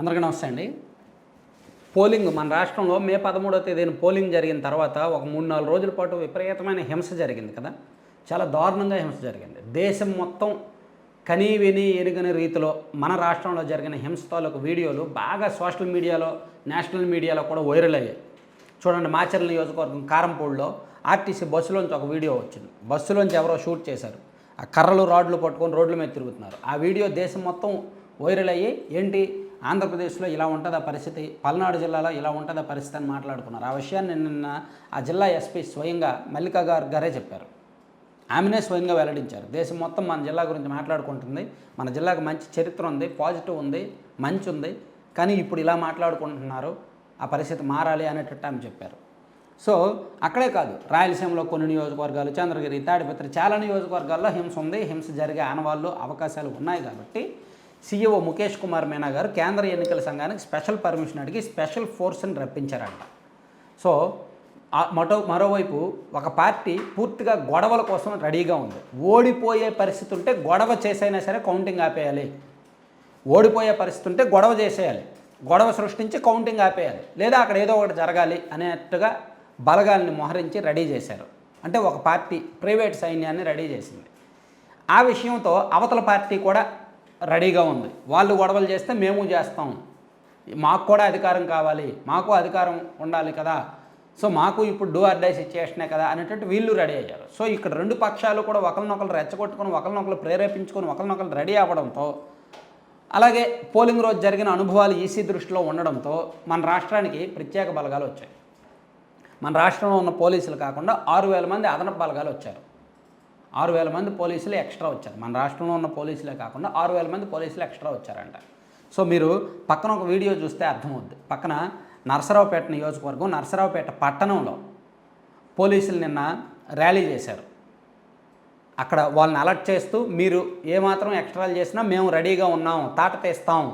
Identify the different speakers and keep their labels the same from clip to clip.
Speaker 1: అందరికీ నమస్తే అండి. పోలింగ్ మన రాష్ట్రంలో మే పదమూడవ తేదీన పోలింగ్ జరిగిన తర్వాత ఒక మూడు నాలుగు రోజుల పాటు విపరీతమైన హింస జరిగింది కదా. చాలా దారుణంగా హింస జరిగింది. దేశం మొత్తం కనీ విని ఎరుగని రీతిలో మన రాష్ట్రంలో జరిగిన హింస తాలూకు వీడియోలు బాగా సోషల్ మీడియాలో నేషనల్ మీడియాలో కూడా వైరల్ అయ్యాయి. చూడండి మాచర్ల నియోజకవర్గం కారంపూడిలో ఆర్టీసీ బస్సులోంచి ఒక వీడియో వచ్చింది. బస్సులోంచి ఎవరో షూట్ చేశారు. ఆ కర్రలు రాడ్లు పట్టుకొని రోడ్ల మీద తిరుగుతున్నారు. ఆ వీడియో దేశం మొత్తం వైరల్ అయ్యి ఏంటి? ఆంధ్రప్రదేశ్లో ఇలా ఉంటుందా పరిస్థితి? పల్నాడు జిల్లాలో ఇలా ఉంటుందా పరిస్థితి అని మాట్లాడుకున్నారు. ఆ విషయాన్ని నిన్న ఆ జిల్లా ఎస్పీ స్వయంగా మల్లికా గారు గారే చెప్పారు. ఆమెనే స్వయంగా వెల్లడించారు. దేశం మొత్తం మన జిల్లా గురించి మాట్లాడుకుంటుంది. మన జిల్లాకు మంచి చరిత్ర ఉంది పాజిటివ్ ఉంది మంచి ఉంది. కానీ ఇప్పుడు ఇలా మాట్లాడుకుంటున్నారు. ఆ పరిస్థితి మారాలి అనేటట్టు ఆమె చెప్పారు. సో అక్కడే కాదు. రాయలసీమలో కొన్ని నియోజకవర్గాలు చంద్రగిరి తాడిపత్రి చాలా నియోజకవర్గాల్లో హింస ఉంది. హింస జరిగే ఆనవాళ్ళు అవకాశాలు ఉన్నాయి కాబట్టి సీఈఓ ముఖేష్ కుమార్ మీనా గారు కేంద్ర ఎన్నికల సంఘానికి స్పెషల్ పర్మిషన్ అడిగి స్పెషల్ ఫోర్స్ని రప్పించారంట. సో మరో మరోవైపు ఒక పార్టీ పూర్తిగా గొడవల కోసం రెడీగా ఉంది. ఓడిపోయే పరిస్థితి ఉంటే గొడవ చేసైనా సరే కౌంటింగ్ ఆపేయాలి. ఓడిపోయే పరిస్థితి ఉంటే గొడవ చేసేయాలి. గొడవ సృష్టించి కౌంటింగ్ ఆపేయాలి. లేదా అక్కడ ఏదో ఒకటి జరగాలి అనేట్టుగా బలగాల్ని మోహరించి రెడీ చేశారు. అంటే ఒక పార్టీ ప్రైవేట్ సైన్యాన్ని రెడీ చేసింది. ఆ విషయంతో అవతల పార్టీ కూడా రెడీగా ఉంది. వాళ్ళు గొడవలు చేస్తే మేము చేస్తాం. మాకు కూడా అధికారం కావాలి. మాకు అధికారం ఉండాలి కదా. సో మాకు ఇప్పుడు డూ ఆర్ డై సిచ్యుయేషనే కదా అనేటట్టు వీళ్ళు రెడీ అయ్యారు. సో ఇక్కడ రెండు పక్షాలు కూడా ఒకరినొకరు రెచ్చగొట్టుకొని ఒకరినొకరు ప్రేరేపించుకొని ఒకరినొకరు రెడీ అవ్వడంతో అలాగే పోలింగ్ రోజు జరిగిన అనుభవాలు ఈసీ దృష్టిలో ఉండడంతో మన రాష్ట్రానికి ప్రత్యేక బలగాలు వచ్చాయి. మన రాష్ట్రంలో ఉన్న పోలీసులు కాకుండా ఆరు వేల మంది అదనపు బలగాలు వచ్చారు. ఆరు వేల మంది పోలీసులు ఎక్స్ట్రా వచ్చారు. మన రాష్ట్రంలో ఉన్న పోలీసులే కాకుండా ఆరు వేల మంది పోలీసులు ఎక్స్ట్రా వచ్చారంట. సో మీరు పక్కన ఒక వీడియో చూస్తే అర్థమవుద్ది. పక్కన నరసరావుపేట నియోజకవర్గం నరసరావుపేట పట్టణంలో పోలీసులు నిన్న ర్యాలీ చేశారు. అక్కడ వాళ్ళని అలర్ట్ చేస్తూ మీరు ఏమాత్రం ఎక్స్ట్రాలు చేసినా మేము రెడీగా ఉన్నాం తాట తీస్తాం.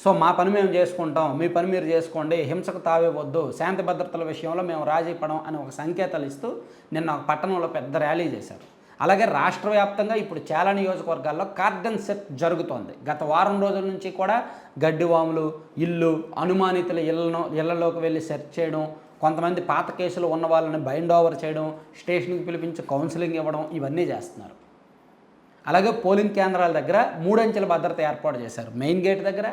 Speaker 1: సో మా పని మేము చేసుకుంటాం మీ పని మీరు చేసుకోండి హింసకు తావేవద్దు శాంతి భద్రతల విషయంలో మేము రాజీ పడం అని ఒక సంకేతాలు ఇస్తూ నిన్న ఒక పట్టణంలో పెద్ద ర్యాలీ చేశారు. అలాగే రాష్ట్ర వ్యాప్తంగా ఇప్పుడు చాలా నియోజకవర్గాల్లో కార్డన్ సెట్ జరుగుతోంది. గత వారం రోజుల నుంచి కూడా గడ్డివాములు ఇల్లు అనుమానితుల ఇళ్ళను ఇళ్ళలోకి వెళ్ళి సెర్చ్ చేయడం కొంతమంది పాత కేసులు ఉన్న వాళ్ళని బైండ్ ఓవర్ చేయడం స్టేషన్కి పిలిపించి కౌన్సిలింగ్ ఇవ్వడం ఇవన్నీ చేస్తున్నారు. అలాగే పోలింగ్ కేంద్రాల దగ్గర మూడంచెల భద్రత ఏర్పాటు చేశారు. మెయిన్ గేట్ దగ్గర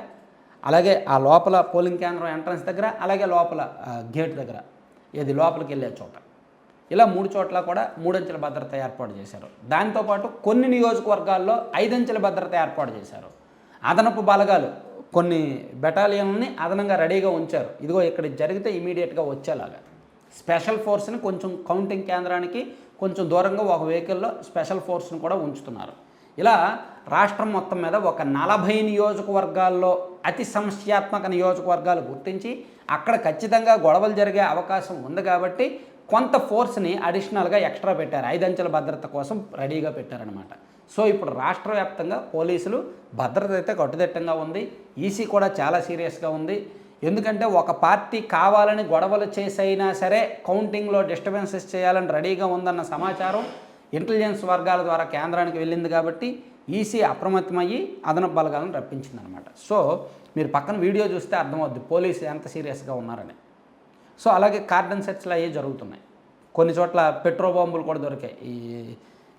Speaker 1: అలాగే ఆ లోపల పోలింగ్ కేంద్రం ఎంట్రన్స్ దగ్గర అలాగే లోపల గేట్ దగ్గర. ఇది లోపలికి వెళ్ళే చోట. ఇలా మూడు చోట్ల కూడా మూడంచెల భద్రత ఏర్పాటు చేశారు. దాంతోపాటు కొన్ని నియోజకవర్గాల్లో ఐదంచెల భద్రత ఏర్పాటు చేశారు. అదనపు బలగాలు కొన్ని బెటాలియన్ని అదనంగా రెడీగా ఉంచారు. ఇదిగో ఇక్కడ జరిగితే ఇమీడియట్గా వచ్చేలాగా. స్పెషల్ ఫోర్స్ని కొంచెం కౌంటింగ్ కేంద్రానికి కొంచెం దూరంగా ఒక వెహికల్లో స్పెషల్ ఫోర్స్ని కూడా ఉంచుతున్నారు. ఇలా రాష్ట్రం మొత్తం మీద ఒక నలభై నియోజకవర్గాల్లో అతి సమస్యాత్మక నియోజకవర్గాలు గుర్తించి అక్కడ ఖచ్చితంగా గొడవలు జరిగే అవకాశం ఉంది కాబట్టి కొంత ఫోర్స్ని అడిషనల్గా ఎక్స్ట్రా పెట్టారు. ఐదంచెల భద్రత కోసం రెడీగా పెట్టారనమాట సో ఇప్పుడు రాష్ట్ర వ్యాప్తంగా పోలీసులు భద్రత అయితే కట్టుదిట్టంగా ఉంది. ఈసీ కూడా చాలా సీరియస్గా ఉంది. ఎందుకంటే ఒక పార్టీ కావాలని గొడవలు చేసైనా సరే కౌంటింగ్లో డిస్టర్బెన్సెస్ చేయాలని రెడీగా ఉందన్న సమాచారం ఇంటెలిజెన్స్ వర్గాల ద్వారా కేంద్రానికి వెళ్ళింది కాబట్టి ఈసీ అప్రమత్తమయ్యి అదనపు బలగాలను రప్పించిందనమాట సో మీరు పక్కన వీడియో చూస్తే అర్థమవుద్ది పోలీసు ఎంత సీరియస్గా ఉన్నారని. సో అలాగే కార్డన్ సెట్స్లు అవి జరుగుతున్నాయి. కొన్ని చోట్ల పెట్రో బాంబులు కూడా దొరికాయి. ఈ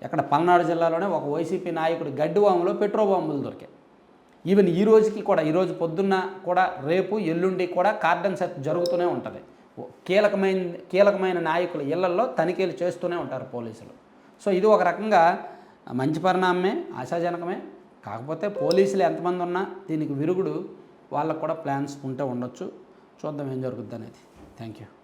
Speaker 1: ఎక్కడ పల్నాడు జిల్లాలోనే ఒక వైసీపీ నాయకుడు గడ్డి బాంబులో పెట్రో బాంబులు దొరికాయి. ఈవెన్ ఈ రోజుకి కూడా ఈరోజు పొద్దున్న కూడా రేపు ఎల్లుండి కూడా కార్డన్ సెట్ జరుగుతూనే ఉంటుంది. కీలకమైన కీలకమైన నాయకుల ఇళ్ళలో తనిఖీలు చేస్తూనే ఉంటారు పోలీసులు. సో ఇది ఒక రకంగా మంచి పరిణామమే ఆశాజనకమే. కాకపోతే పోలీసులు ఎంతమంది ఉన్నా దీనికి విరుగుడు వాళ్ళకు కూడా ప్లాన్స్ ఉంటే ఉండొచ్చు. చూద్దాం ఏం జరుగుద్ది అనేది. Thank you.